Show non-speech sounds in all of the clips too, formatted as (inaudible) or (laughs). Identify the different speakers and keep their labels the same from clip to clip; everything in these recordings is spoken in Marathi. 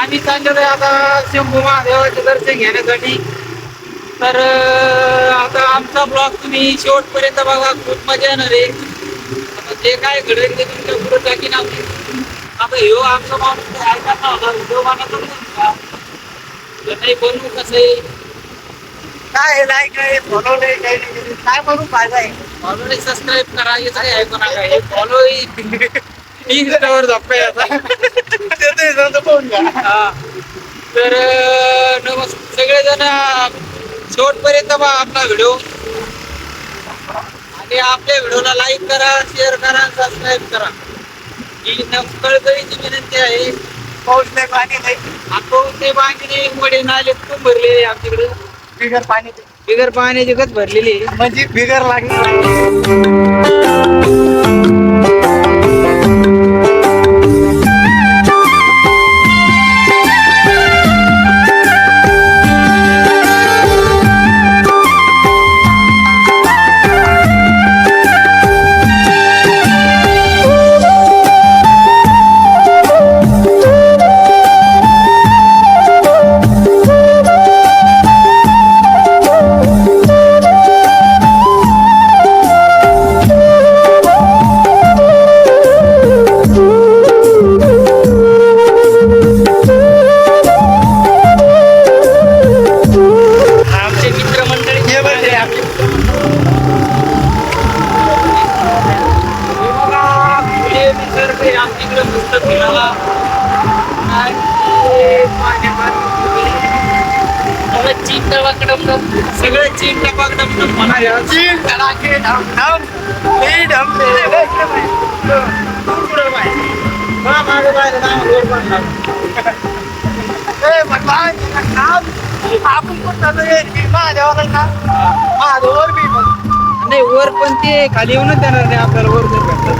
Speaker 1: आम्ही चाललेलो आहे आता शंभू महादेवाचे दर्शन घेण्यासाठी. तर आता आमचा ब्लॉग तुम्ही शेवटपर्यंत बघा खूप मजा येणार आहे. आता जे काय घडेल ते तुमच्यापुढे टाकीन आम्ही आता ह्यो आमचा माणूस ऐका ना होता व्हिडिओ बनवतो नाही बनवू कसं आहे?
Speaker 2: काय नाही काय फॉलो नाही काही नाही काय म्हणून फायदा आहे.
Speaker 1: फॉलो सबस्क्राईब करा हे काय ऐकू नका. हे फॉलो इंस्टावर झोपे आता हा. तर नमस् सगळेजण शेवटपर्यंत पहा आपला व्हिडिओ. आणि आपल्या व्हिडिओला लाईक करा शेअर करा सबस्क्राईब करा. ही कळकळीची विनंती आहे.
Speaker 2: पाऊस नाही पाणी नाही
Speaker 1: आपण ते बांधणे मध्ये नाले खूप भरलेले आमच्याकडे.
Speaker 2: बिगर पाणी नाही.
Speaker 1: बिगर पाण्याची गत भरलेली आहे.
Speaker 2: म्हणजे बिगर लागली (laughs) आपण पण चाललोय महादेवाला ना बी
Speaker 1: नाही वर पण ते खाली येऊनच देणार नाही आपल्याला वर जर भेटलं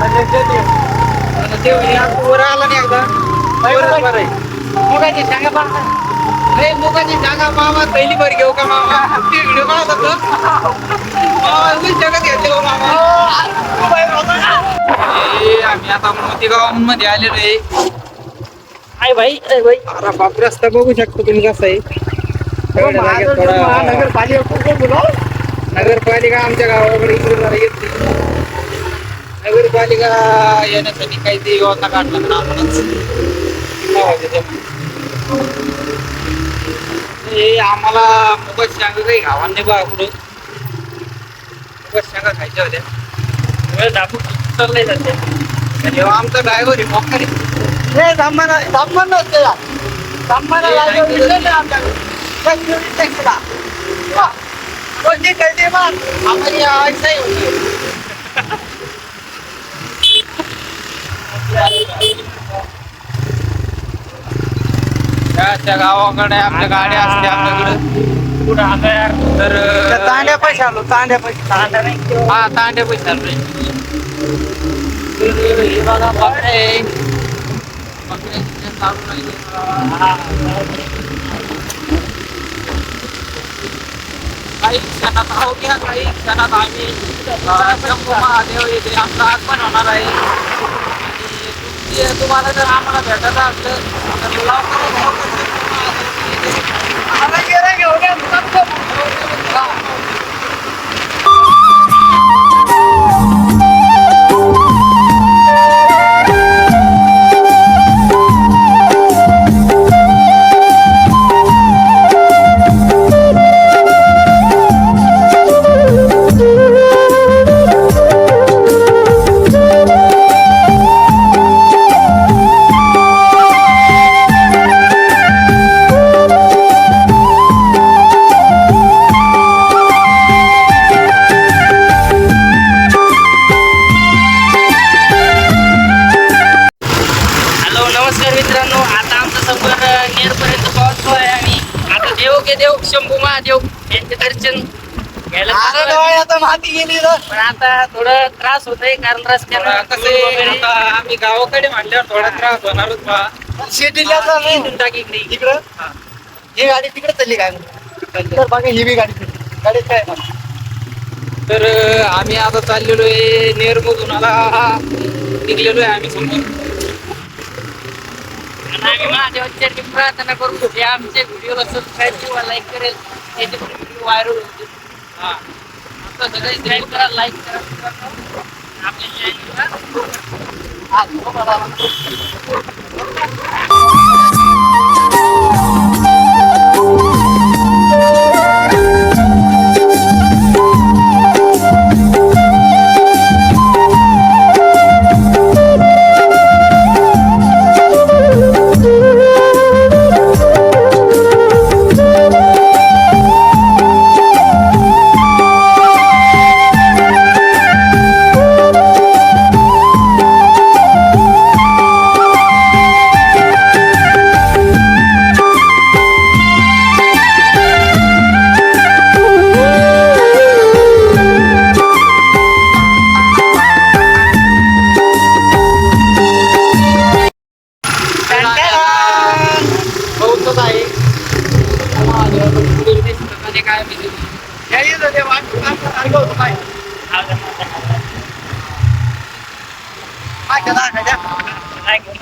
Speaker 1: ते वर आला नाही एकदा. बरं
Speaker 2: मुगाची सांगा
Speaker 1: अरे मुगाची जागा मामा पहिली भर घेऊ का मामा? (laughs) ते व्हिडिओ होतो ए, आम्ही आता मोती मध्ये आलेलो आहे
Speaker 2: आई भाई ए भाई
Speaker 1: अरे बाप रस्ता बघू शकतो तुम्ही कसा आहे एवढ्या जागेत थोडा- नगरपालिका आमच्या गावाकडे इकडे जरा येत नगरपालिका येण्यासाठी काहीतरी योजना काढणार ना आपणच लावायचं ते. हे आम्हाला मुगात शेंगा काही गावांनी नाही बा कुठं शेंगा खायच्या होत्या. दाबून आमचा ड्रायव्हर आहे मोकारी
Speaker 2: हे सामान सामान नसते सामान कोणती कळते मग
Speaker 1: आम्हाला या आजचाही होती त्या गावाकडे आपल्या गाड्या असते आपल्याकडे.
Speaker 2: कुठं आता यार
Speaker 1: तर
Speaker 2: तांड्या पैसे आलो तांड्या पैसे तांड्या नाही
Speaker 1: हा तांडे पैसे चालू तर हे बघा बकरे आहे. बकऱ्यांचे चालू राहिले. काही क्षणात आहोत घ्या काही क्षणात आम्ही शंभू महादेव येथे आमचं आगमन होणार आहे आणि तुम्हाला जर आम्हाला भेटायचं असलं तर लवकरात लवकर शंभू महादेव येथे
Speaker 3: थोडं त्रास होत आहे कारण
Speaker 1: कसं आहे, आता आम्ही गावाकडे म्हटल्यावर थोडा त्रास होणारच बा
Speaker 2: शेतीला.
Speaker 3: इथून टाक इकडे.
Speaker 2: इकडं?
Speaker 1: हा.
Speaker 2: ही गाडी तिकडे चालली काय तर बघा ही बी गाडी चालली. गाडीत काय मग?
Speaker 1: तर अं, आम्ही आता चाललेलो आहे नेरमधून. आता निघलेलो आहे आम्ही समोर.
Speaker 3: आम्ही महादेवाच्या चरणी प्रार्थना करू आमच्या व्हिडिओला सबस्क्राईब किंवा लाईक करेल. याचे पण व्हिडिओ व्हायरल होतील. हा. आता सगळे सबस्क्राईब करा लाईक करा मित्रांनो.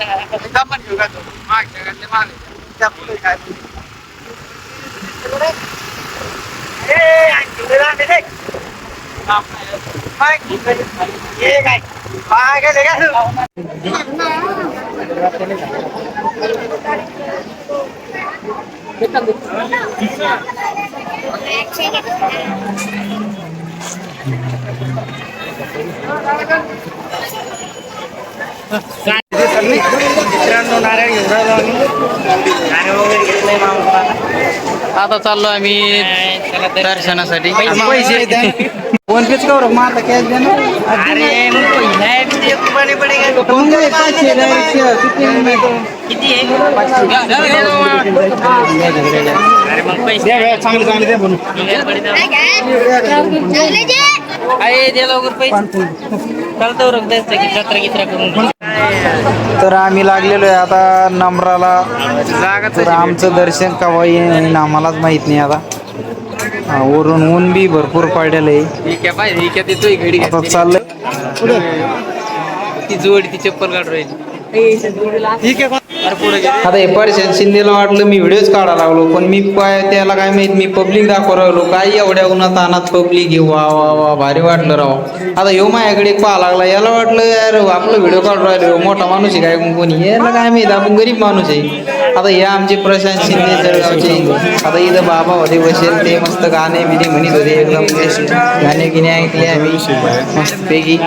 Speaker 4: एकदम पण घेऊ का तो? मागच्या घरातले मागे. त्या पुढे काय ए, आणखी तू?
Speaker 3: मित्रांनो नारळ घेऊन राहिलो आम्ही. नारळ वगैरे घेतलंय मामा
Speaker 1: आता चाललो आम्ही दर्शनासाठी.
Speaker 3: पैसे
Speaker 4: फोन पेच करू मग आता कॅश ना
Speaker 3: अरे मग पडेगा
Speaker 4: काय पाचशे डायरेक्ट किती
Speaker 3: अरे मग पैसे
Speaker 4: चांगले चांगले द्या म्हणून.
Speaker 3: आहे दे लवकर पैसे.
Speaker 4: तर आम्ही लागलेलो आहे आता नम्राला. तर आमचं दर्शन केव्हा येईन आम्हालाच माहीत नाही आता. हा, वरून ऊन बी भरपूर पडलेलं आहे.
Speaker 1: ही ही
Speaker 4: आता चाललंय.
Speaker 1: ती जोडी ती चप्पल काढ राहिली.
Speaker 4: आता हे परशन शिंदेला वाटलं मी व्हिडिओच काढायला लागलो पण मी काय त्याला काय माहीत मी पब्लिक दाखवू राहिलो काय एवढ्या उन्हात अनात पब्लिक घेऊ वा वा वा भारी वाटलं राव. आता ह्यो माझ्याकडे पाहा लागला याला वाटलं यार आपलं व्हिडिओ काढू राहिलो ह्यो मोठा माणूस आहे काय कोणी? याला काय माहीत आपण गरीब माणूस आहे. आता हे आमचे प्रशांत शिंदे जळगावचे आता इथं बाबा होते बसेल ते मस्त गाणे बिने म्हणत होते एकदम बेस्ट गाणे गिणे ऐकले आम्ही मस्तपैकी.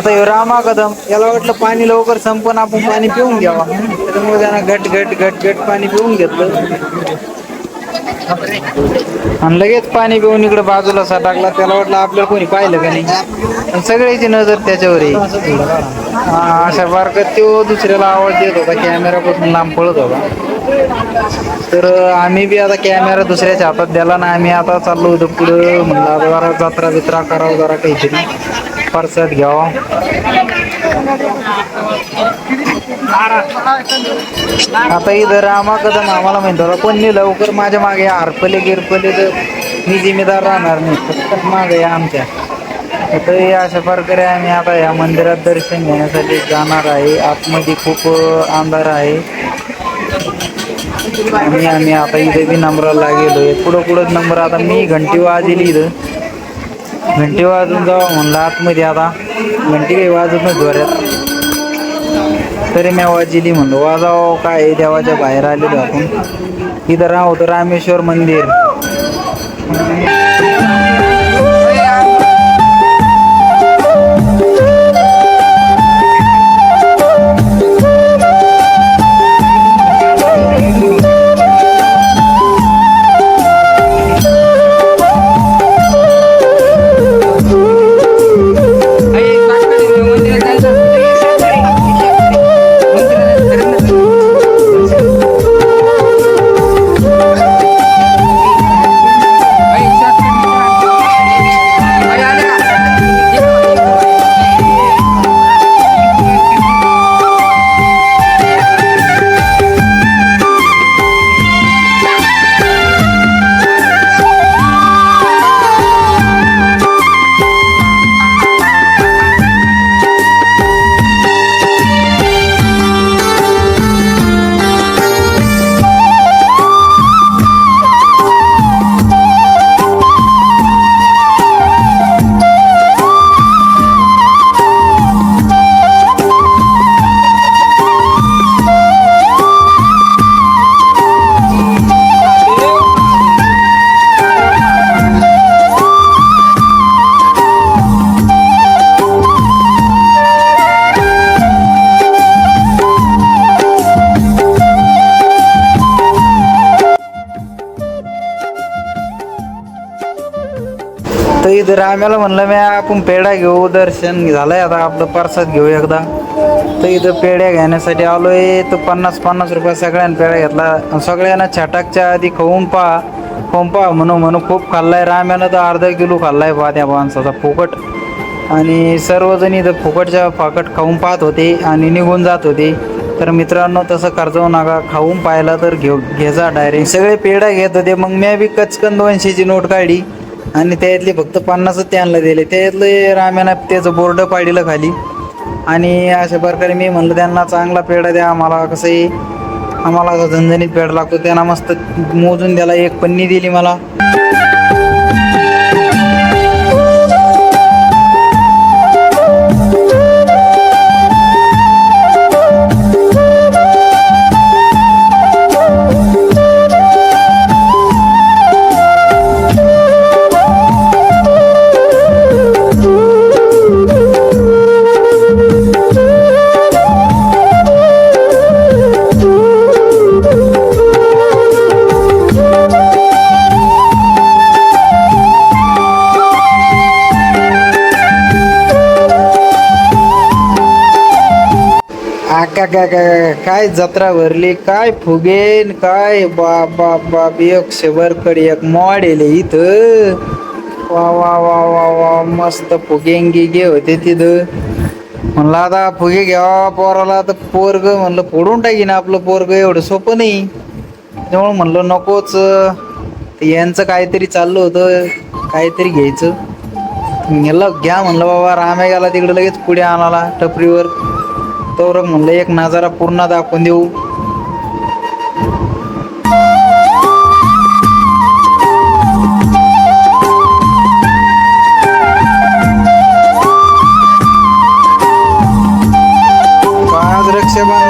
Speaker 4: आता ह्यो रामा कदम याला वाटलं पाणी लवकर संपन आपण पाणी पिऊन घ्यावा. त्याच्यामुळे त्यानं घट घट घट घट पाणी पिऊन घेतलं. आणि लगेच पाणी पिऊन इकडे बाजूला असा टाकला त्याला वाटलं आपल्याला कोणी पाहिलं का नाही. सगळ्याची नजर त्याच्यावर आहे. हा, अशा बारकात तो दुसऱ्याला आवाज देत होता कॅमेरा पासून लांब पळत होता. तर आम्ही बी आता कॅमेरा दुसऱ्याच्या हातात द्याला ना आम्ही आता चाललो होतो पुढं. म्हणलं आता जरा जत्रा बित्रा करावं जरा काहीतरी. प्रसाद घ्यावा. आता इथं रामा कदम आम्हाला म्हणतो पण लवकर माझ्या मागे हरपले गिरपले तर मी जिम्मेदार राहणार नाही फक्त मागे आमच्या. तर अशा प्रकारे आम्ही आता या मंदिरात दर्शन घेण्यासाठी जाणार आहे. आतमध्ये खूप अंधार आहे. आणि आम्ही आता इथे बी नंबराला आहे पुढं पुढं नंबर आता मी घंटी वाजली इथं. घंटी वाजून जाऊ म्हणलं आतमध्ये आता. घंटी काही वाजत नाही जोऱ्यात तरी मी वाजली म्हणलं वाजावं काय देवाच्या बाहेर आलेलो आपण. इथं राहतो रामेश्वर मंदिर. इथं राम्याला म्हणलं मी आपण पेढा घेऊ दर्शन झालंय आता आपलं परसाद घेऊ एकदा. तर इथं पेढ्या घेण्यासाठी आलोय. तर पन्नास पन्नास रुपये सगळ्यांना पेढा घेतला. सगळ्यांना छटाकच्या आधी खाऊन पहा. खाऊन पहा म्हणून म्हणून खूप खाल्लाय. राम्यानं तर अर्धा किलो खाल्लाय पहा त्या माणसाचा फुकट. आणि सर्वजण इथं फुकटच्या फाकट खाऊन पाहत होते आणि निघून जात होते. तर मित्रांनो तसं करजवू नका. खाऊन पाहिला तर घेऊ घेजा डायरेक्ट सगळे पेढा घेत होते. मग मी बी कचकन दोनशेची नोट काढली. आणि त्यातले फक्त पन्नासच त्यांना दिले त्यातले राम्यानं त्याचं बोर्ड पाडलं खाली. आणि अशा प्रकारे मी म्हणलं त्यांना चांगला पेढा द्या आम्हाला कसं आहे आम्हाला झणझणीत पेढा लागतो. त्यांना मस्त मोजून द्याला एक पन्नी दिली मला. आका का का काय जत्रा भरली काय फुगेन काय बा बा बाप एक शेवरकड एक मॉडेल आहे इथं. वा वा वा वा वा मस्त फुगेंगी गे होते तिथं. म्हणलं आता फुगे घ्यावा पोराला तर पोरग म्हणलं फोडून टाकीन आपलं पोरग एवढं सोपं नाही. त्यामुळे म्हणलं नकोच. यांचं काहीतरी चाललं होतं काहीतरी घ्यायचं. घ्या म्हणलं बाबा राम्या गेला तिकडे लगेच पुढे आणाला टपरीवर. तर म्हणलं एक नजारा पूर्ण दाखवून देऊ. आज रक्षाबंधन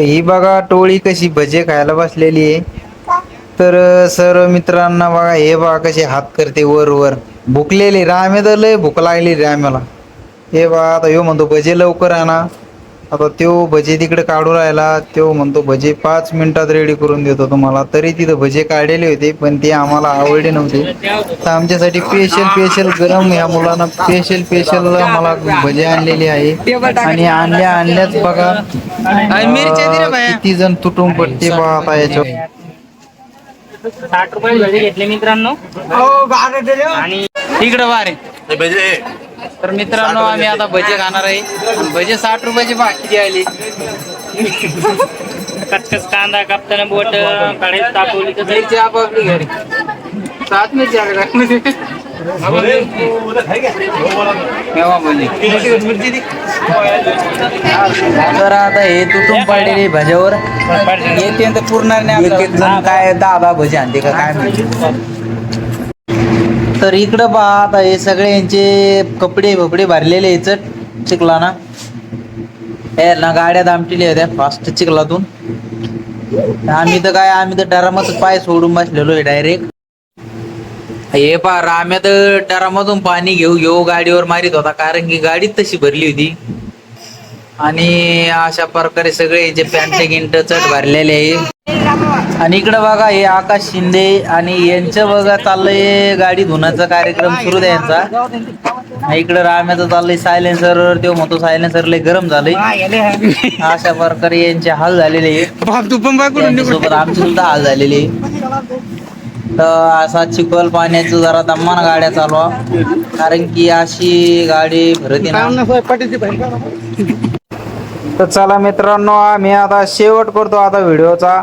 Speaker 4: तर ही बघा टोळी कशी भजे खायला बसलेली आहे. तर सर मित्रांना बघा हे बघा कसे हात करते वर वर भुकलेली रामे तर लय भूक लागली राम्याला हे बघा आता ह्यो म्हणतो भजे लवकर आणा. आता त्यो भजे तिकडे काढू राहिला त्यो म्हणतो भजे पाच मिनिटात रेडी करून देतो तुम्हाला. तरी तिथं भजे काढलेले होते पण ते आम्हाला आवडले नव्हते. तर आमच्यासाठी स्पेशल स्पेशल गरम या मुलांना स्पेशल स्पेशल मला भजे आणलेली आहे. आणि आणल्या आणल्याच बघा किती जण तुटून पडते बा आता याच्यावर.
Speaker 3: साठ रुपये भजे घेतले मित्रांनो. आणि
Speaker 1: इकडं वारे. तर मित्रांनो आम्ही आता भजे खाणार आहे. भजे साठ रुपयाची बाकी आली.
Speaker 3: कचकच कांदा कापताना बोट कढईत तापवली तर
Speaker 1: मिरची आपापली घरी. सात मिरची ती
Speaker 4: तर आता हे तुटून पडलेले भज्यावर.
Speaker 1: येते तर.
Speaker 4: जण काय दहा दहा भजे आणते का काय माहिती? तर इकडं पहा आता हे सगळे यांचे कपडे भपडे भरलेले आहे चट चिखला ना. हे ना गाड्या दामटिल्या होत्या फास्ट चिखलातून. आम्ही तर काय आम्ही तर डरामच पाय सोडून बसलेलो आहे डायरेक्ट हे पहा राम्या तर डरामधून पाणी घेऊ घेऊ गाडीवर मारित होता कारण की गाडीच तशी भरली होती. आणि अशा प्रकारे सगळे यांचे पॅन्ट गिंट चट भरलेले आहे. आणि इकडं बघा हे आकाश शिंदे आणि यांचं बघा चाललंय गाडी धुण्याचा कार्यक्रम सुरू आहे यांचा. इकडं राम्याचं चाललंय सायलेन्सर तो म्हणतो सायलेन्सर लय गरम झालंय. अशा प्रकारे यांचे हाल झालेले सोबत आमचे सुद्धा हाल झालेले. तर असा चिखल पाण्याचं जरा दम्मान गाड्या चालवा. कारण की अशी गाडी भरती ना तर चला मित्रांनो आम्ही आता शेवट करतो आता व्हिडिओचा.